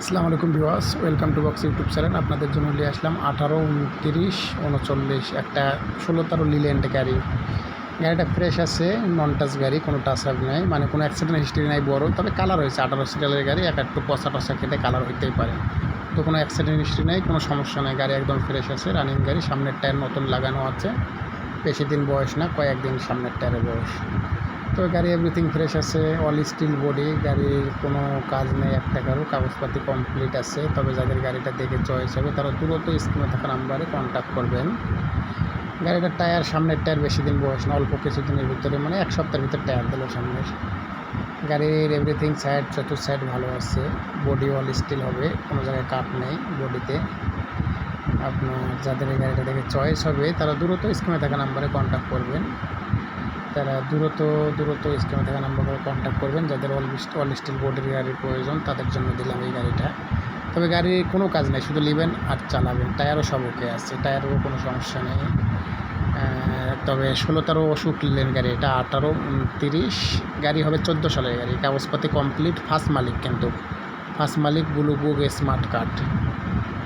আসসালামু আলাইকুম viewers welcome to box YouTube channel. আপনাদের জন্য নিয়ে আসলাম আঠারো, উনতিরিশ, উনচল্লিশ, একটা ষোলো তেরো লিল্যান্ড গাড়ি। গাড়িটা ফ্রেশ আছে নন টাচ গাড়ি, কোনো টাচ আপ নেই মানে কোনো অ্যাক্সিডেন্ট হিস্ট্রি নাই, বড়, তবে কালার হয়েছে, আঠারো সিরিয়ালের গাড়ি, এক একটু পচা টসা কেটে কালার হইতেই পারে। তো কোনো অ্যাক্সিডেন্ট হিস্ট্রি নেই, কোনো সমস্যা নেই, গাড়ি একদম ফ্রেশ আছে রানিং গাড়ি, সামনের টায়ার নতুন লাগানো আছে, বেশি দিন বয়স না, কয়েকদিন সামনের টায়ারের বয়স। তো গাড়ি এভরিথিং ফ্রেশ আছে অল স্টিল বডি গাড়ির কোনো কাজ নেই এক টাকারও কাগজপাতি কমপ্লিট আছে, তবে যাদের গাড়িটা দেখে চয়েস হবে, তারা দ্রুত স্ক্রিনে থাকা নাম্বারে কন্ট্যাক্ট করবেন। গাড়িটার টায়ার সামনের টায়ার বেশি দিন বয়স না, অল্প কিছুদিনের ভিতরে মানে এক সপ্তাহের ভিতরে টায়ার দিল সামনের। গাড়ির এভরিথিং সাইড চতুর্থ সাইড ভালো আছে বডি অল স্টিল হবে, কোনো জায়গায় কাট নেই বডিতে আপনার যাদের এই গাড়িটা দেখে চয়েস হবে, তারা দ্রুত স্ক্রিনে থাকা নাম্বারে কন্ট্যাক্ট করবেন। তারা দ্রুত দ্রুত স্ক্রিনে থাকা নাম্বারে কন্ট্যাক্ট করবেন। যাদের অল অল স্টিল বডির গাড়ির প্রয়োজন, তাদের জন্য দিলাম এই গাড়িটা। তবে গাড়ির কোনো কাজ নেই, শুধু নেবেন আর চালাবেন। টায়ারও সব ওকে আছে, টায়ারেরও কোনো সমস্যা নেই। তবে ষোলো তেরো অসুখ নিলেন গাড়ি এটা, আঠারো তিরিশ গাড়ি হবে চোদ্দ সালের গাড়ি, কাগজপাতি কমপ্লিট ফার্স্ট মালিক কিন্তু। ফার্স্ট মালিক ব্লু বুক স্মার্ট কার্ড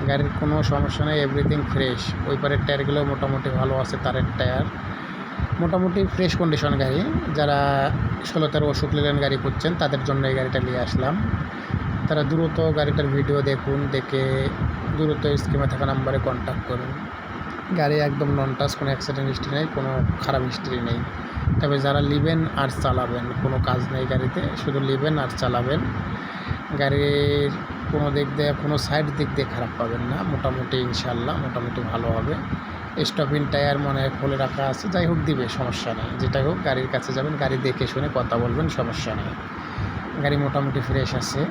গাড়ির কোনো সমস্যা নেই এভরিথিং ফ্রেশ ওই পারের টায়ারগুলো মোটামুটি ভালো আছে, তারের টায়ার। মোটামুটি ফ্রেশ কন্ডিশন গাড়ি। যারা ষোলো তেরো অসুখ নিলেন গাড়ি করছেন তাদের জন্য এই গাড়িটা নিয়ে আসলাম। তারা দ্রুত গাড়িটার ভিডিও দেখুন, দেখে দ্রুত স্কিমে থাকা নাম্বারে কন্ট্যাক্ট করুন। গাড়ি একদম নন টাচ কোনো অ্যাক্সিডেন্ট হিস্ট্রি নেই, কোনো খারাপ হিস্ট্রি নেই। তবে যারা নেবেন আর চালাবেন, কোনো কাজ নেই গাড়িতে, শুধু নেবেন আর চালাবেন। গাড়ির কোনো দিক দিয়ে, কোনো সাইড দিক দিয়ে খারাপ পাবেন না। মোটামুটি ইনশাল্লাহ মোটামুটি ভালো হবে। স্টপিং টায়ার মনে হয় খুলে রাখা আছে, যাই হোক দিবে, সমস্যা নেই। যেটাই হোক, গাড়ির কাছে যাবেন, গাড়ি দেখে শুনে কথা বলবেন, সমস্যা নেই। গাড়ি মোটামুটি ফ্রেশ আছে।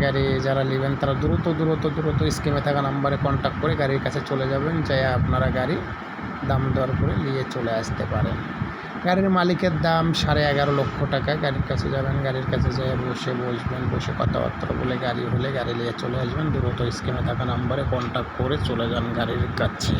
গাড়ি যারা নেবেন, তারা দ্রুত দ্রুত দ্রুত স্কিমে থাকা নাম্বারে কন্ট্যাক্ট করে গাড়ির কাছে চলে যাবেন যাই আপনারা গাড়ি দাম দর করে নিয়ে চলে আসতে পারেন। গাড়ির মালিকের দাম সাড়ে এগারো লক্ষ টাকা। গাড়ির কাছে যাবেন, গাড়ির কাছে যেয়ে বসে বসবেন, বসে কথাবার্তা বলে গাড়ি হলে গাড়ি নিয়ে চলে আসবেন। দ্রুত স্কিমে থাকা নাম্বারে কন্ট্যাক্ট করে চলে যান গাড়ির কাছে।